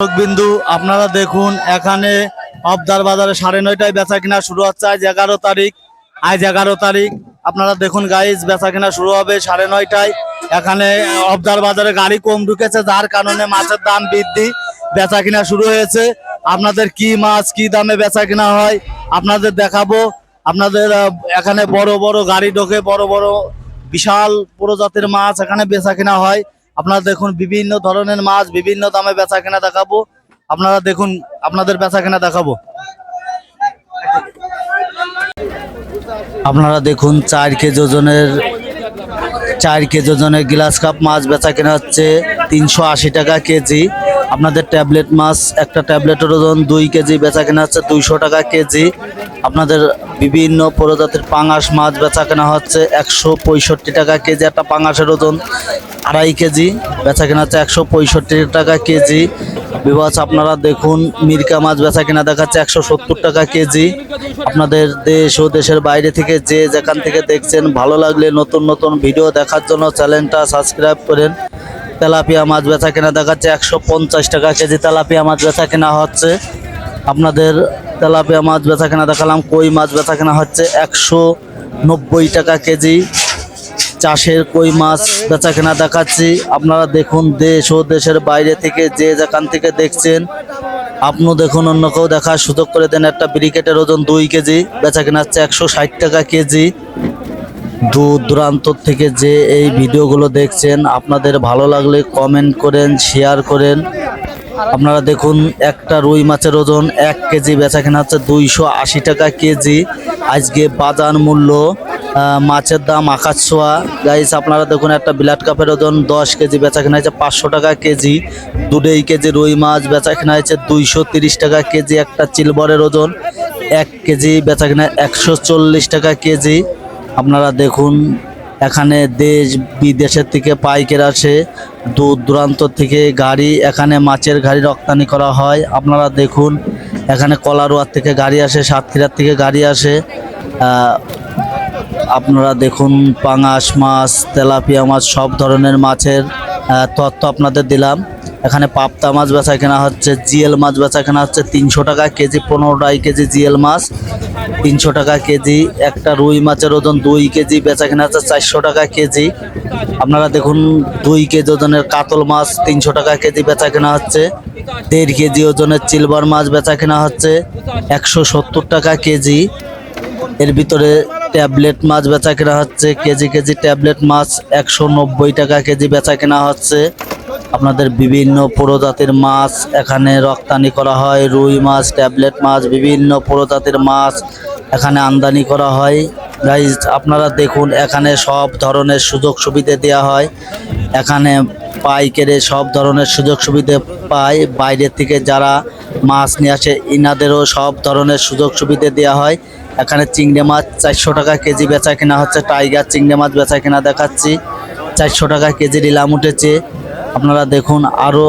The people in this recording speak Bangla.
বিন্দু আপনারা দেখুন, এখানে অবদার বাজারে সাড়ে নয়টায় বেচা কিনা শুরু হচ্ছে। আজ এগারো তারিখ, আজ এগারো তারিখ। আপনারা দেখুন গাইজ বেচা কিনা শুরু হবে সাড়ে নয়টায়। এখানে অবদার বাজারে গাড়ি কম ঢুকেছে, যার কারণে মাছের দাম বৃদ্ধি। বেচা কিনা শুরু হয়েছে। আপনাদের কি মাছ, কি দামে বেচা কিনা হয়, আপনাদের দেখাবো। আপনাদের এখানে বড় বড় গাড়ি ঢোকে, বড় বড় বিশাল প্রজাতির মাছ এখানে বেচা কিনা হয়। আপনারা দেখুন বিভিন্ন ধরনের মাছ, বিভিন্ন দামে বেচা কেনা দেখাবো। আপনারা দেখুন, আপনাদের বেচা কেনা দেখাবো। আপনারা দেখুন চার কেজি ওজনের, চার কেজি ওজনের গ্লাস কাপ মাছ বেচা কেনা হচ্ছে তিনশো আশি টাকা কেজি। আপনাদের ট্যাবলেট মাছ, একটা ট্যাবলেটের ওজন দুই কেজি বেচা কেনা হচ্ছে দুইশো টাকা কেজি। আপনাদের বিভিন্ন প্রজাতির পাঙাশ মাছ বেচা কেনা হচ্ছে একশো পঁয়ষট্টি টাকা কেজি, একটা পাঙাশের ওজন আড়াই কেজি বেচা কেনা হচ্ছে একশো পঁয়ষট্টি টাকা কেজি। বিবাস আপনারা দেখুন, মিরকা মাছ বেচা কেনা দেখাচ্ছে একশো সত্তর টাকা কেজি। আপনাদের দেশ ও দেশের বাইরে থেকে যে যেখান থেকে দেখছেন, ভালো লাগলে নতুন নতুন ভিডিও দেখার জন্য চ্যানেলটা সাবস্ক্রাইব করেন। তেলাপিয়া মাছ বেচা কেনা দেখাচ্ছে একশো পঞ্চাশ টাকা কেজি, তেলাপিয়া মাছ বেচা কেনা হচ্ছে। আপনাদের তেলাপিয়া মাছ বেচা কেনা দেখালাম, কই মাছ বেচা কেনা হচ্ছে একশো নব্বই টাকা কেজি। চাষের কই মাছ বেচা কেনা দেখাচ্ছি। আপনারা দেখুন দেশ ও দেশের বাইরে থেকে যে যেখান থেকে দেখছেন, আপনিও দেখুন অন্য কেউ দেখার সুযোগ করে দেন একটা ব্রিকেটের ওজন দুই কেজি বেচা কেনা হচ্ছে একশো ষাট টাকা কেজি। দূর দূরান্ত থেকে যে এই ভিডিওগুলো দেখছেন, আপনাদের ভালো লাগলে কমেন্ট করেন শেয়ার করেন। আপনারা দেখুন, একটা রুই মাছের ওজন এক কেজি বেচা কেনা হচ্ছে দুইশো আশি টাকা কেজি। আজকে বাজার মূল্য মাছের দাম আকাশ ছোঁয়া। গাইস আপনারা দেখুন, একটা বিলাট কাপের ওজন দশ কেজি বেচা কেনা হয়েছে পাঁচশো টাকা কেজি। দুদেই কেজি রুই মাছ বেচা কেনা হয়েছে দুইশো তিরিশ টাকা কেজি। একটা চিলবরের ওজন এক কেজি বেচা কেনা একশো চল্লিশ টাকা কেজি। আপনারা দেখুন এখানে দেশ বিদেশের থেকে পাইকের আসে, দূর দূরান্ত থেকে গাড়ি, এখানে মাছের গাড়ি রপ্তানি করা হয়। আপনারা দেখুন, এখানে কলারোয়ার থেকে গাড়ি আসে, সাতক্ষীরার থেকে গাড়ি আসে। আপনারা দেখুন, পাঙাশ মাছ, তেলাপিয়া মাছ, সব ধরনের মাছের তথ্য আপনাদের দিলাম। এখানে পাবদা মাছ বেচা কেনা হচ্ছে, জিএল মাছ বেচা কেনা হচ্ছে তিনশো টাকা কেজি পনেরোটাই কেজি জিএল মাছ, তিনশো টাকা কেজি। একটা রুই মাছের ওজন দুই কেজি, বেচা কেনা হচ্ছে চারশো টাকা কেজি। আপনারা দেখুন, দুই কেজি ওজনের কাতল মাছ তিনশো টাকা কেজি বেচা কেনা হচ্ছে। দেড় কেজি ওজনের চিলবার মাছ বেচা কেনা হচ্ছে, একশো সত্তর টাকা কেজি। এর ভিতরে ট্যাবলেট মাছ বেচা কেনা হচ্ছে, কেজি কেজি ট্যাবলেট মাছ একশো নব্বই টাকা কেজি বেচা কেনা হচ্ছে। আপনাদের বিভিন্ন প্রজাতির মাছ এখানে রপ্তানি করা হয়, রুই মাছ, ট্যাবলেট মাছ, বিভিন্ন প্রজাতির মাছ এখানে আমদানি করা হয়। গাইজ আপনারা দেখুন, এখানে সব ধরনের সুযোগ সুবিধে দেওয়া হয়। এখানে পাইকারে সব ধরনের সুযোগ সুবিধে পায়। বাইরে থেকে যারা মাছ নিয়ে আসে, ইনাদেরও সব ধরনের সুযোগ সুবিধে দেওয়া হয়। এখানে চিংড়ি মাছ চারশো টাকা কেজি বেচা কেনা হচ্ছে, টাইগার চিংড়ি মাছ বেচা কেনা দেখাচ্ছি। চারশো টাকা কেজি নিলাম উঠেছে। আপনারা দেখুন আরও